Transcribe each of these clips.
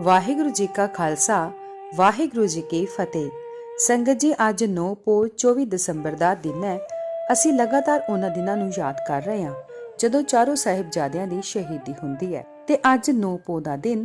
ਵਾਹਿਗੁਰੂ ਜੀ ਕਾ ਖਾਲਸਾ, ਵਾਹਿਗੁਰੂ ਜੀ ਕੀ ਫਤਿਹ। ਸੰਗਤ ਜੀ, ਅੱਜ 9 ਪੋ 24 ਦਸੰਬਰ ਦਾ ਦਿਨ ਹੈ। ਅਸੀਂ ਲਗਾਤਾਰ ਉਹਨਾਂ ਦਿਨਾਂ ਨੂੰ ਯਾਦ ਕਰ ਰਹੇ ਹਾਂ, ਜਦੋਂ ਚਾਰੋਂ ਸਾਹਿਬਜ਼ਾਦਿਆਂ ਦੀ ਸ਼ਹੀਦੀ ਹੁੰਦੀ ਹੈ। ਤੇ ਅੱਜ 9 ਪੋ ਦਾ ਦਿਨ,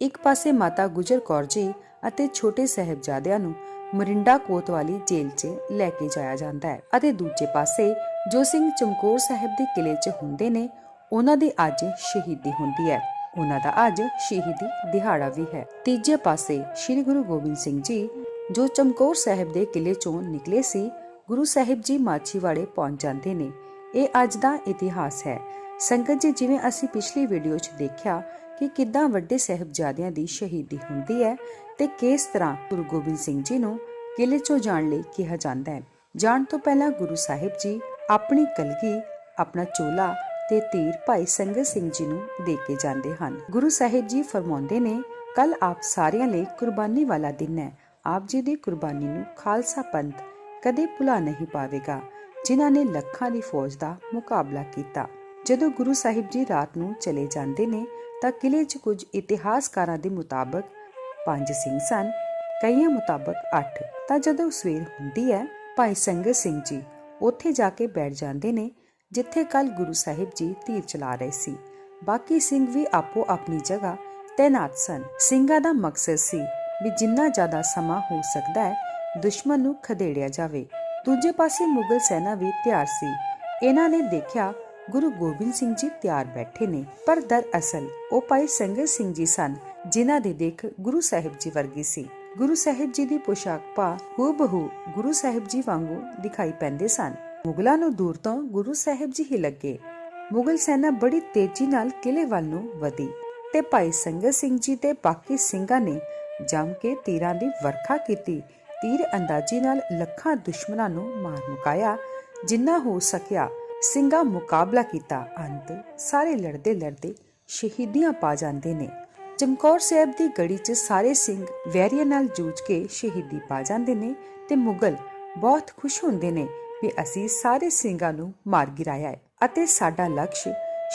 ਇੱਕ ਪਾਸੇ ਮਾਤਾ ਗੁਜਰ ਕੌਰ ਜੀ ਅਤੇ ਛੋਟੇ ਸਾਹਿਬਜ਼ਾਦਿਆਂ ਨੂੰ ਮਰਿੰਡਾ ਕੋਤਵਾਲੀ ਜੇਲ੍ਹ 'ਚ ਲੈ ਕੇ ਜਾਇਆ ਜਾਂਦਾ ਹੈ ਅਤੇ ਦੂਜੇ ਪਾਸੇ ਜੋ ਸਿੰਘ ਚਮਕੌਰ ਸਾਹਿਬ ਦੇ ਕਿਲੇ 'ਚ ਹੁੰਦੇ ਨੇ, ਉਹਨਾਂ ਦੀ ਅੱਜ ਸ਼ਹੀਦੀ ਹੁੰਦੀ ਹੈ। ਉਹਨਾਂ ਦਾ ਅੱਜ ਸ਼ਹੀਦੀ ਦਿਹਾੜਾ ਵੀ ਹੈ। ਤੀਜੇ ਪਾਸੇ ਸ੍ਰੀ ਗੁਰੂ ਗੋਬਿੰਦ ਸਿੰਘ ਜੀ, ਜੋ ਚਮਕੌਰ ਸਾਹਿਬ ਦੇ ਕਿਲੇ 'ਚੋਂ ਨਿਕਲੇ ਸੀ, ਗੁਰੂ ਸਾਹਿਬ ਜੀ ਮਾਛੀਵਾੜੇ ਪਹੁੰਚ ਜਾਂਦੇ ਨੇ। ਇਹ ਅੱਜ ਦਾ ਇਤਿਹਾਸ ਹੈ। ਸੰਗਤ ਜੀ, ਜਿਵੇਂ ਅਸੀਂ ਪਿਛਲੀ ਵੀਡੀਓ 'ਚ ਦੇਖਿਆ ਕਿ ਕਿੱਦਾਂ ਵੱਡੇ ਸਾਹਿਬਜ਼ਾਦਿਆਂ ਦੀ ਸ਼ਹੀਦੀ ਹੁੰਦੀ ਹੈ ਤੇ ਕਿਸ ਤਰ੍ਹਾਂ ਗੁਰੂ ਗੋਬਿੰਦ ਸਿੰਘ ਜੀ ਨੂੰ ਕਿਲੇ 'ਚੋਂ ਜਾਣ ਲਈ ਕਿਹਾ ਜਾਂਦਾ ਹੈ। ਜਾਣ ਤੋਂ ਪਹਿਲਾਂ ਗੁਰੂ ਸਾਹਿਬ ਜੀ ਆਪਣੀ ਕਲਗੀ, ਆਪਣਾ ਚੋਲਾ ਤੇ ਤੀਰ ਭਾਈ ਸੰਗਤ ਸਿੰਘ ਜੀ ਨੂੰ ਦੇ ਕੇ ਜਾਂਦੇ ਹਨ। ਗੁਰੂ ਸਾਹਿਬ ਜੀ ਫਰਮਾਉਂਦੇ ਨੇ ਕੱਲ ਆਪ ਸਾਰਿਆਂ ਲਈ ਕੁਰਬਾਨੀ ਵਾਲਾ ਦਿਨ ਹੈ। ਆਪ ਜੀ ਦੀ ਕੁਰਬਾਨੀ ਨੂੰ ਖਾਲਸਾ ਪੰਥ ਕਦੇ ਭੁਲਾ ਨਹੀਂ ਪਾਵੇਗਾ, ਜਿਨ੍ਹਾਂ ਨੇ ਲੱਖਾਂ ਦੀ ਫੌਜ ਦਾ ਮੁਕਾਬਲਾ ਕੀਤਾ। ਜਦੋਂ ਗੁਰੂ ਸਾਹਿਬ ਜੀ ਰਾਤ ਨੂੰ ਚਲੇ ਜਾਂਦੇ ਨੇ, ਤਾਂ ਕਿਲੇ 'ਚ ਕੁਝ ਇਤਿਹਾਸਕਾਰਾਂ ਦੇ ਮੁਤਾਬਕ ਪੰਜ ਸਿੰਘ ਸਨ, ਕਈਆਂ ਮੁਤਾਬਕ 8 ਤਾਂ ਜਦੋਂ ਸਵੇਰ ਹੁੰਦੀ ਹੈ, ਭਾਈ ਸੰਗਤ ਸਿੰਘ ਜੀ ਉੱਥੇ ਜਾ ਕੇ ਬੈਠ ਜਾਂਦੇ ਨੇ ਜਿੱਥੇ ਕੱਲ ਗੁਰੂ ਸਾਹਿਬ ਜੀ ਤੀਰ ਚਲਾ ਰਹੇ ਸੀ। ਬਾਕੀ ਸਿੰਘ ਵੀ ਆਪੋ ਆਪਣੀ ਜਗ੍ਹਾ ਤੈਨਾਤ ਸਨ। ਸਿੰਘਾਂ ਦਾ ਮਕਸਦ ਸੀ ਵੀ ਜਿੰਨਾ ਜ਼ਿਆਦਾ ਸਮਾਂ ਹੋ ਸਕਦਾ ਹੈ, ਦੁਸ਼ਮਣ ਨੂੰ ਖਦੇੜਿਆ ਜਾਵੇ। ਦੂਜੇ ਪਾਸੇ ਮੁਗਲ ਸੈਨਾ ਵੀ ਤਿਆਰ ਸੀ। ਇਹਨਾਂ ਨੇ ਦੇਖਿਆ ਗੁਰੂ ਗੋਬਿੰਦ ਸਿੰਘ ਜੀ ਤਿਆਰ ਬੈਠੇ ਨੇ। ਪਰ ਦਰ ਅਸਲ ਉਹ ਭਾਈ ਸੰਗਤ ਸਿੰਘ ਜੀ ਸਨ, ਜਿਨ੍ਹਾਂ ਦੀ ਦੇਖ ਗੁਰੂ ਸਾਹਿਬ ਜੀ ਵਰਗੀ ਸੀ। ਗੁਰੂ ਸਾਹਿਬ ਜੀ ਦੀ ਪੋਸ਼ਾਕ ਪਾ ਹੂਬਹੂ ਗੁਰੂ ਸਾਹਿਬ ਜੀ ਵਾਂਗੂ ਦਿਖਾਈ ਪੈਂਦੇ ਸਨ। ਮੁਗਲਾਂ ਨੂੰ ਦੂਰ ਤੋਂ ਗੁਰੂ ਸਾਹਿਬ ਜੀ ਹੀ ਲੱਗੇ। ਮੁਗਲ ਸੈਨਾ ਬੜੀ ਤੇਜ਼ੀ ਨਾਲ ਕਿਲੇ ਵੱਲ ਨੂੰ ਵਧੀ ਤੇ ਭਾਈ ਸੰਗਤ ਸਿੰਘ ਜੀ ਤੇ ਬਾਕੀ ਸਿੰਘਾਂ ਨੇ ਜੰਮ ਕੇ ਤੀਰਾਂ ਦੀ ਵਰਖਾ ਕੀਤੀ। ਤੀਰ ਅੰਦਾਜ਼ੀ ਨਾਲ ਲੱਖਾਂ ਦੁਸ਼ਮਣਾਂ ਨੂੰ ਮਾਰ ਮੁਕਾਇਆ, ਜਿੰਨਾ ਹੋ ਸਕਿਆ ਸਿੰਘਾਂ ਮੁਕਾਬਲਾ ਕੀਤਾ। ਅੰਤ ਸਾਰੇ ਲੜਦੇ ਲੜਦੇ ਸ਼ਹੀਦੀਆਂ ਪਾ ਜਾਂਦੇ ਨੇ। ਚਮਕੌਰ ਸਾਹਿਬ ਦੀ ਗੜੀ 'ਚ ਸਾਰੇ ਸਿੰਘ ਵੈਰੀਆਂ ਨਾਲ ਜੂਝ ਕੇ ਸ਼ਹੀਦੀ ਪਾ ਜਾਂਦੇ ਨੇ ਤੇ ਮੁਗਲ ਬਹੁਤ ਖੁਸ਼ ਹੁੰਦੇ ਨੇ ਵੀ ਅਸੀਂ ਸਾਰੇ ਸਿੰਘਾਂ ਨੂੰ ਮਾਰ ਗਿਰਾਇਆ ਹੈ ਅਤੇ ਸਾਡਾ ਲਕਸ਼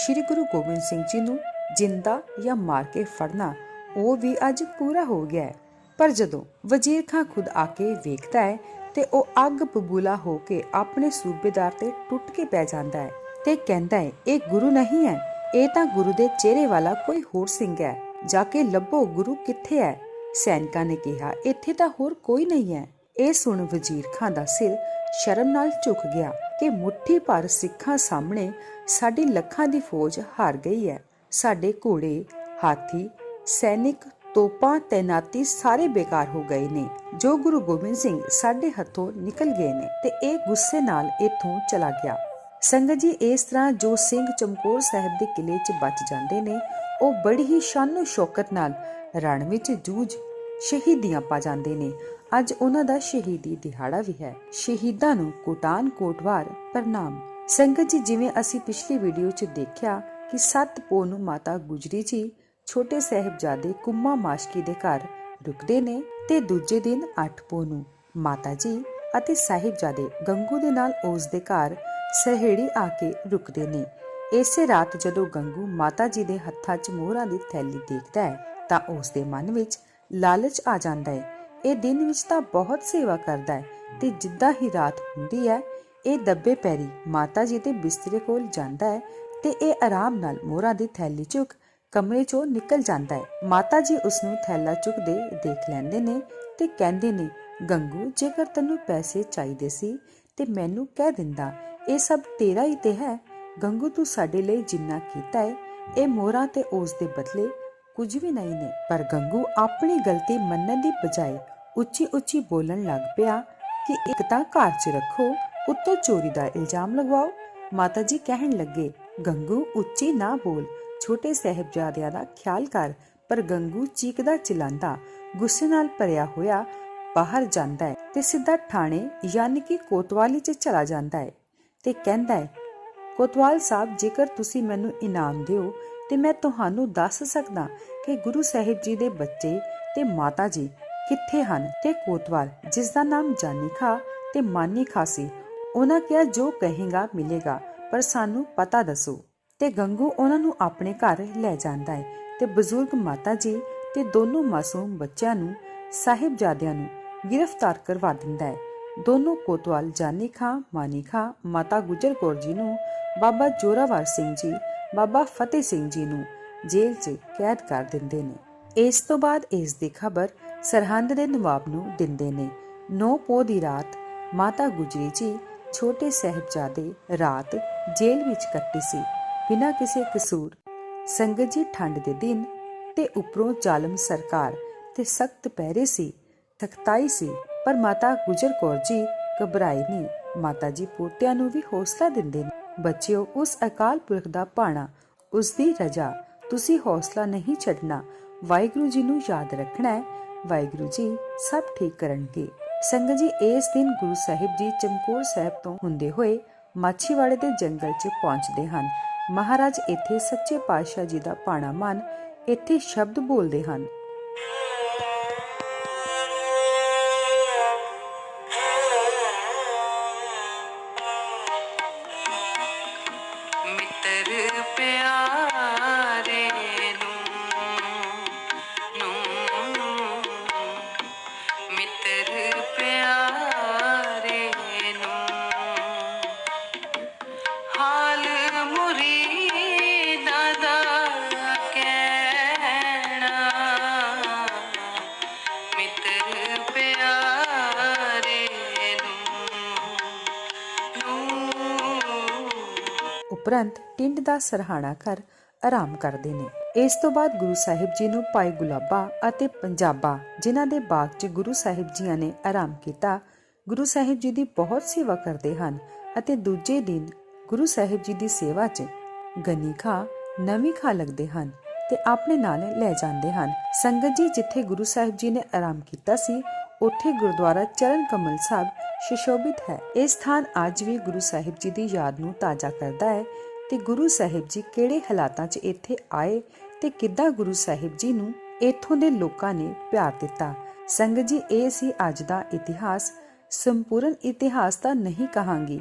ਸ੍ਰੀ ਗੁਰੂ ਗੋਬਿੰਦ ਸਿੰਘ ਜੀ ਨੂੰ ਜਿੰਦਾ ਜਾਂ ਮਾਰ ਕੇ ਫੜਨਾ, ਉਹ ਵੀ ਅੱਜ ਪੂਰਾ ਹੋ ਗਿਆ ਹੈ। ਪਰ ਜਦੋਂ ਵਜ਼ੀਰ ਖਾਂ ਖੁਦ ਆ ਕੇ ਵੇਖਦਾ ਹੈ ਤੇ ਉਹ ਅੱਗ ਬਬੂਲਾ ਹੋ ਕੇ ਆਪਣੇ ਸੂਬੇਦਾਰ ਤੇ ਟੁੱਟ ਕੇ ਪੈ ਜਾਂਦਾ ਹੈ ਤੇ ਕਹਿੰਦਾ ਹੈ, ਇਹ ਗੁਰੂ ਨਹੀਂ ਹੈ, ਇਹ ਤਾਂ ਗੁਰੂ ਦੇ ਚਿਹਰੇ ਵਾਲਾ ਕੋਈ ਹੋਰ ਸਿੰਘ ਹੈ, ਜਾ ਕੇ ਲੱਭੋ ਗੁਰੂ ਕਿੱਥੇ ਹੈ? ਸੈਨਿਕਾਂ ਨੇ ਕਿਹਾ, ਇੱਥੇ ਤਾਂ ਹੋਰ ਕੋਈ ਨਹੀਂ ਹੈ। ਇਹ ਸੁਣ ਵਜ਼ੀਰ ਖਾਂ ਦਾ ਸਿਰ ਸ਼ਰਮ ਨਾਲ ਝੁਕ ਗਿਆ ਕਿ ਮੁੱਠੀ ਭਰ ਸਿੱਖਾਂ ਸਾਹਮਣੇ ਸਾਡੀ ਲੱਖਾਂ ਦੀ ਫੌਜ ਹਾਰ ਗਈ ਹੈ। ਸਾਡੇ ਘੋੜੇ, ਹਾਥੀ, ਸੈਨਿਕ, ਤੋਪਾਂ, ਤੈਨਾਤੀ ਸਾਰੇ ਬੇਕਾਰ ਹੋ ਗਏ ਨੇ, ਜੋ ਗੁਰੂ ਗੋਬਿੰਦ ਸਿੰਘ ਸਾਡੇ ਹੱਥੋਂ ਨਿਕਲ ਗਏ ਨੇ ਤੇ ਇਹ ਗੁੱਸੇ ਨਾਲ ਇੱਥੋਂ ਚਲਾ ਗਿਆ। ਸੰਗਤ ਜੀ, ਇਸ ਤਰ੍ਹਾਂ ਜੋ ਸਿੰਘ ਚਮਕੌਰ ਸਾਹਿਬ ਦੇ ਕਿਲੇ 'ਚ ਬਚ ਜਾਂਦੇ ਨੇ, ਉਹ ਬੜੀ ਹੀ ਸ਼ਾਨੋ ਸ਼ੌਕਤ ਨਾਲ ਰਣ ਵਿੱਚ ਜੂਝ ਸ਼ਹੀਦੀਆਂ ਪਾ ਜਾਂਦੇ ਨੇ। ਅੱਜ ਉਹਨਾਂ ਦਾ ਸ਼ਹੀਦੀ ਦਿਹਾੜਾ ਵੀ ਹੈ। ਸ਼ਹੀਦਾਂ ਨੂੰ ਕੋਟਾਨ ਕੋਟਵਾਰ ਪ੍ਰਣਾਮ। ਸੰਗਤ ਜੀ, ਜਿਵੇਂ ਅਸੀਂ ਪਿਛਲੀ ਵੀਡੀਓ 'ਚ ਦੇਖਿਆ ਕਿ 7 ਪੋ ਨੂੰ ਮਾਤਾ ਗੁਜਰੀ ਜੀ ਛੋਟੇ ਸਾਹਿਬਜ਼ਾਦੇ ਕੁੰਮਾ ਮਾਸ਼ਕੀ ਦੇ ਘਰ ਰੁਕਦੇ ਨੇ ਤੇ ਦੂਜੇ ਦਿਨ 8 ਪੋ ਨੂੰ ਮਾਤਾ ਜੀ ਅਤੇ ਸਾਹਿਬਜ਼ਾਦੇ ਗੰਗੂ ਦੇ ਨਾਲ ਉਸ ਦੇ ਘਰ ਸਹੇੜੀ ਆ ਕੇ ਰੁਕਦੇ ਨੇ। ਇਸੇ ਰਾਤ ਜਦੋਂ ਗੰਗੂ ਮਾਤਾ ਜੀ ਦੇ ਹੱਥਾਂ 'ਚ ਮੋਹਰਾਂ ਦੀ ਥੈਲੀ ਦੇਖਦਾ ਹੈ ਤਾਂ ਉਸ ਦੇ ਮਨ ਵਿੱਚ ਲਾਲਚ ਆ ਜਾਂਦਾ ਹੈ ਇਹ ਦਿਨ ਵਿੱਚ ਤਾਂ ਬਹੁਤ ਸੇਵਾ ਕਰਦਾ ਹੈ ਤੇ ਜਿੱਦਾਂ ਹੀ ਰਾਤ ਹੁੰਦੀ ਹੈ, ਇਹ ਦੱਬੇ ਪੈਰੀ ਮਾਤਾ ਜੀ ਦੇ ਬਿਸਤਰੇ ਕੋਲ ਜਾਂਦਾ ਹੈ ਤੇ ਇਹ ਆਰਾਮ ਨਾਲ ਮੋਹਰਾਂ ਦੀ ਥੈਲੀ ਚੁੱਕ ਕਮਰੇ 'ਚੋਂ ਨਿਕਲ ਜਾਂਦਾ ਹੈ। ਮਾਤਾ ਜੀ ਉਸ ਨੂੰ ਥੈਲਾ ਚੁੱਕਦੇ ਦੇਖ ਲੈਂਦੇ ਨੇ ਤੇ ਕਹਿੰਦੇ ਨੇ, ਗੰਗੂ, ਜੇਕਰ ਤੈਨੂੰ ਪੈਸੇ ਚਾਹੀਦੇ ਸੀ ਤੇ ਮੈਨੂੰ ਕਹਿ ਦਿੰਦਾ, ਇਹ ਸਭ ਤੇਰਾ ਹੀ ਤੇ ਹੈ। ਗੰਗੂ, ਤੂੰ ਸਾਡੇ ਲਈ ਜਿੰਨਾ ਕੀਤਾ ਹੈ, ਇਹ ਮੋਹਰਾਂ ਤੇ ਉਸ ਦੇ ਬਦਲੇ ਕੁਝ ਵੀ ਨਹੀਂ ਨੇ। ਪਰ ਗੰਗੂ ਆਪਣੀ ਗਲਤੀ ਮੰਨਣ ਦੀ ਬਜਾਏ ਉੱਚੀ ਉੱਚੀ ਬੋਲਣ ਲੱਗ ਪਿਆ ਕਿ ਇੱਕ ਤਾਂ ਘਰ 'ਚ ਰੱਖੋ, ਉੱਤੋਂ ਚੋਰੀ ਦਾ ਇਲਜ਼ਾਮ ਲਗਵਾਓ। ਮਾਤਾ ਜੀ ਕਹਿਣ ਲੱਗੇ, ਗੰਗੂ, ਉੱਚੀ ਨਾ ਬੋਲ। ਛੋਟੇ ਸਾਹਿਬਜ਼ਾਦਿਆਂ ਦਾ ਖਿਆਲ ਕਰ, ਪਰ ਗੰਗੂ ਚੀਕਦਾ ਚਿਲਾਂਦਾ, ਗੁੱਸੇ ਨਾਲ ਭਰਿਆ ਹੋਇਆ ਬਾਹਰ ਜਾਂਦਾ ਹੈ ਤੇ ਸਿੱਧਾ ਥਾਣੇ ਯਾਨੀ ਕਿ ਕੋਤਵਾਲੀ 'ਚ ਚਲਾ ਜਾਂਦਾ ਹੈ ਤੇ ਕਹਿੰਦਾ ਹੈ, ਕੋਤਵਾਲ ਸਾਹਿਬ, ਜੇਕਰ ਤੁਸੀਂ ਮੈਨੂੰ ਇਨਾਮ ਦਿਓ, ਤੇ ਮੈਂ ਤੁਹਾਨੂੰ ਦੱਸ ਸਕਦਾ ਕਿ ਗੁਰੂ ਸਾਹਿਬ ਜੀ ਦੇ ਬੱਚੇ ਤੇ ਮਾਤਾ ਜੀ ਕਿੱਥੇ ਹਨ? ਤੇ ਕੋਤਵਾਲ ਜਿਸ ਦਾ ਨਾਮ ਜਾਨੀ ਖਾ ਤੇ ਮਾਨੀ ਖਾ ਸੀ, ਉਹਨਾਂ ਕਿਹਾ ਜੋ ਕਹੇਗਾ ਮਿਲੇਗਾ, ਪਰ ਸਾਨੂੰ ਪਤਾ ਦੱਸੋ। ਤੇ ਗੰਗੂ ਉਹਨਾਂ ਨੂੰ ਆਪਣੇ ਘਰ ਲੈ ਜਾਂਦਾ ਹੈ ਤੇ ਬਜ਼ੁਰਗ ਮਾਤਾ ਜੀ ਤੇ ਦੋਨੋਂ ਮਾਸੂਮ ਬੱਚਿਆਂ ਨੂੰ, ਸਾਹਿਬਜ਼ਾਦਿਆਂ ਨੂੰ ਗ੍ਰਿਫਤਾਰ ਕਰਵਾ ਦਿੰਦਾ ਹੈ ਦੋਨੋਂ ਕੋਤਵਾਲ, ਜਾਨੀ ਖਾਂ, ਮਾਨੀ ਖਾਂ, ਮਾਤਾ ਗੁਜਰ ਕੌਰ ਜੀ ਨੂੰ, ਬਾਬਾ ਜੋਰਾਵਰ ਸਿੰਘ ਜੀ, ਬਾਬਾ ਫਤਿਹ ਸਿੰਘ ਜੀ ਨੂੰ ਜੇਲ੍ਹ 'ਚ ਕੈਦ ਕਰ ਦਿੰਦੇ ਨੇ। ਇਸ ਤੋਂ ਬਾਅਦ ਇਸ ਦੀ ਖਬਰ ਸਰਹੰਦ ਦੇ ਨਵਾਬ ਨੂੰ ਦਿੰਦੇ ਨੇ। 9 ਪੋਹ ਦੀ ਰਾਤ ਮਾਤਾ ਗੁਜਰੀ ਜੀ ਛੋਟੇ ਸਾਹਿਬਜ਼ਾਦੇ ਰਾਤ ਜੇਲ੍ਹ ਵਿੱਚ ਕੱਟੀ ਸੀ। ਬਿਨਾਂ ਕਿਸੇ ਕਸੂਰ ਸੰਗਤ ਜੀ ਠੰਡ ਦੇ ਦਿਨ ਤੇ ਉੱਪਰੋਂ ਜ਼ਾਲਮ ਸਰਕਾਰ ਤੇ ਸਖਤ ਪਹਿਰੇ ਸੀ ਤਖਤਾਈ ਸੀ, ਪਰ ਮਾਤਾ ਗੁਜਰ ਕੌਰ ਜੀ ਘਬਰਾਈ ਨਹੀਂ। ਮਾਤਾ ਜੀ ਪੋਤਿਆਂ ਨੂੰ ਵੀ ਹੌਸਲਾ ਦਿੰਦੇ ਨੇ। ਬੱਚਿਓ, ਉਸ ਅਕਾਲ ਪੁਰਖ ਦਾ ਭਾਣਾ, ਉਸ ਦੀ ਰਜਾ, ਤੁਸੀਂ ਹੌਸਲਾ ਨਹੀਂ ਛੱਡਣਾ। ਵਾਹਿਗੁਰੂ ਜੀ ਨੂੰ ਯਾਦ ਰੱਖਣਾ ਹੈ ਵਾਹਿਗੁਰੂ ਜੀ, ਸਭ ਠੀਕ ਕਰਨਗੇ। ਸੰਗਤ ਜੀ, ਇਸ ਦਿਨ ਗੁਰੂ ਸਾਹਿਬ ਜੀ ਚਮਕੌਰ ਸਾਹਿਬ ਤੋਂ ਹੁੰਦੇ ਹੋਏ ਮਾਛੀਵਾੜੇ ਦੇ ਜੰਗਲ 'ਚ ਪਹੁੰਚਦੇ ਹਨ। ਮਹਾਰਾਜ ਇੱਥੇ ਸੱਚੇ ਪਾਤਸ਼ਾਹ ਜੀ ਦਾ ਪਾਣਾ ਮੰਨ ਇੱਥੇ ਸ਼ਬਦ ਬੋਲਦੇ ਹਨ। ਮਿੱਤਰ ਪਿਆਰੇ ਉਪਰੰਤ ਟਿੰਡ ਦਾ ਸਰਹਾਣਾ ਕਰ ਆਰਾਮ ਕਰਦੇ ਨੇ। ਇਸ ਤੋਂ ਬਾਅਦ ਗੁਰੂ ਸਾਹਿਬ ਜੀ ਨੂੰ ਭਾਈ ਗੁਲਾਬਾ ਅਤੇ ਪੰਜਾਬਾ, ਜਿਨ੍ਹਾਂ ਦੇ ਬਾਗ 'ਚ ਗੁਰੂ ਸਾਹਿਬ ਜੀਆਂ ਨੇ ਆਰਾਮ ਕੀਤਾ, ਗੁਰੂ ਸਾਹਿਬ ਜੀ ਦੀ ਬਹੁਤ ਸੇਵਾ ਕਰਦੇ ਹਨ ਅਤੇ ਦੂਜੇ ਦਿਨ ਗੁਰੂ ਸਾਹਿਬ ਜੀ ਦੀ ਸੇਵਾ 'ਚ ਗਨੀ ਖਾ, ਨਵੀਂ ਖਾ ਲੱਗਦੇ ਹਨ ਤੇ ਆਪਣੇ ਨਾਲ ਲੈ ਜਾਂਦੇ ਹਨ। ਸੰਗਤ ਜੀ ਜਿੱਥੇ ਗੁਰੂ ਸਾਹਿਬ ਜੀ ਨੇ ਆਰਾਮ ਕੀਤਾ ਸੀ ਉੱਥੇ ਗੁਰਦੁਆਰਾ ਚਰਨ ਕਮਲ ਸਾਹਿਬ ਸ਼ਿਸ਼ੋਭਿਤ ਹੈ। ਇਹ ਸਥਾਨ ਅੱਜ ਵੀ ਗੁਰੂ ਸਾਹਿਬ ਜੀ ਦੀ ਯਾਦ ਨੂੰ ਤਾਜ਼ਾ ਕਰਦਾ ਹੈ ਤੇ ਗੁਰੂ ਸਾਹਿਬ ਜੀ ਕਿਹੜੇ ਹਾਲਾਤਾਂ 'ਚ ਇੱਥੇ ਆਏ ਤੇ ਕਿੱਦਾਂ ਗੁਰੂ ਸਾਹਿਬ ਜੀ ਨੂੰ ਇੱਥੋਂ ਦੇ ਲੋਕਾਂ ਨੇ ਪਿਆਰ ਦਿੱਤਾ। ਸੰਗਤ ਜੀ, ਇਹ ਸੀ ਅੱਜ ਦਾ ਇਤਿਹਾਸ। ਸੰਪੂਰਨ ਇਤਿਹਾਸ ਤਾਂ ਨਹੀਂ ਕਹਾਂਗੀ,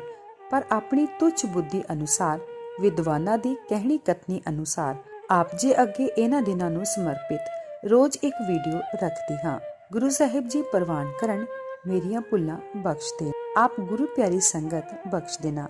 ਪਰ ਆਪਣੀ ਤੁੱਛ ਬੁੱਧੀ ਅਨੁਸਾਰ, ਵਿਦਵਾਨਾਂ ਦੀ ਕਹਿਣੀ ਕਤਨੀ ਅਨੁਸਾਰ, ਆਪ ਜੀ ਅੱਗੇ ਇਹਨਾਂ ਦਿਨਾਂ ਨੂੰ ਸਮਰਪਿਤ, ਰੋਜ਼ ਇੱਕ ਵੀਡੀਓ ਰੱਖਦੀ ਹਾਂ। ਗੁਰੂ ਸਾਹਿਬ ਜੀ ਪ੍ਰਵਾਨ ਕਰਨ ਮੇਰੀਆਂ ਭੁੱਲਾਂ ਬਖਸ਼ ਦੇ ਆਪ ਗੁਰੂ ਪਿਆਰੀ ਸੰਗਤ ਬਖਸ਼ ਦੇਣਾ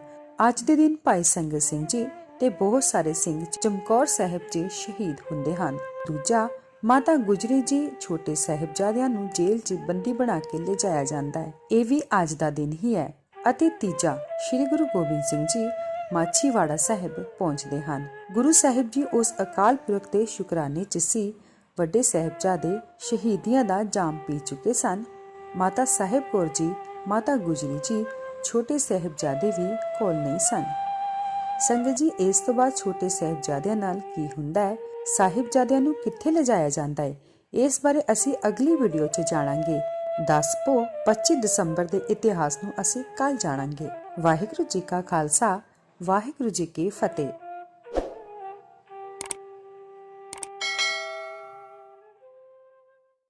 ਅੱਜ ਦੇ ਦਿਨ ਭਾਈ ਸੰਗਤ ਸਿੰਘ ਜੀ ਤੇ ਬਹੁਤ ਸਾਰੇ ਸਿੰਘ ਚਮਕੌਰ ਸਾਹਿਬ ਜੀ ਸ਼ਹੀਦ ਹੁੰਦੇ ਹਨ। ਦੂਜਾ, ਮਾਤਾ ਗੁਜਰੀ ਜੀ ਛੋਟੇ ਸਾਹਿਬਜ਼ਾਦਿਆਂ ਨੂੰ ਜੇਲ੍ਹ 'ਚ ਬੰਦੀ ਬਣਾ ਕੇ ਲਿਜਾਇਆ ਜਾਂਦਾ ਹੈ। ਇਹ ਵੀ ਅੱਜ ਦਾ ਦਿਨ ਹੀ ਹੈ। ਅਤੇ ਤੀਜਾ, ਸ੍ਰੀ ਗੁਰੂ ਗੋਬਿੰਦ ਸਿੰਘ ਜੀ ਮਾਛੀਵਾੜਾ ਸਾਹਿਬ ਪਹੁੰਚਦੇ ਹਨ। ਗੁਰੂ ਸਾਹਿਬ ਜੀ ਉਸ ਅਕਾਲ ਪੁਰਖ ਦੇ ਸ਼ੁਕਰਾਨੇ 'ਚ ਸੀ ਵੱਡੇ ਸਾਹਿਬਜ਼ਾਦੇ ਸ਼ਹੀਦੀਆਂ ਦਾ ਜਾਮ ਪੀ ਚੁੱਕੇ ਸਨ। ਮਾਤਾ ਸਾਹਿਬ ਕੌਰ ਜੀ, ਮਾਤਾ ਗੁਜਰੀ ਜੀ, ਛੋਟੇ ਸਾਹਿਬਜ਼ਾਦੇ ਵੀ ਕੋਲ ਨਹੀਂ ਸਨ। ਸੰਗਤ ਜੀ, ਇਸ ਤੋਂ ਬਾਅਦ ਛੋਟੇ ਸਾਹਿਬਜ਼ਾਦਿਆਂ ਨਾਲ ਕੀ ਹੁੰਦਾ ਹੈ? ਸਾਹਿਬਜ਼ਾਦਿਆਂ ਨੂੰ ਕਿੱਥੇ ਲਿਜਾਇਆ ਜਾਂਦਾ ਹੈ? ਇਸ ਬਾਰੇ ਅਸੀਂ ਅਗਲੀ ਵੀਡੀਓ 'ਚ ਜਾਣਾਂਗੇ। 10 ਪੋ 25 ਦਸੰਬਰ ਦੇ ਇਤਿਹਾਸ ਨੂੰ ਅਸੀਂ ਕੱਲ ਜਾਣਾਂਗੇ। ਵਾਹਿਗੁਰੂ ਜੀ ਕਾ ਖਾਲਸਾ, ਵਾਹਿਗੁਰੂ ਜੀ ਕੀ ਫਤਿਹ।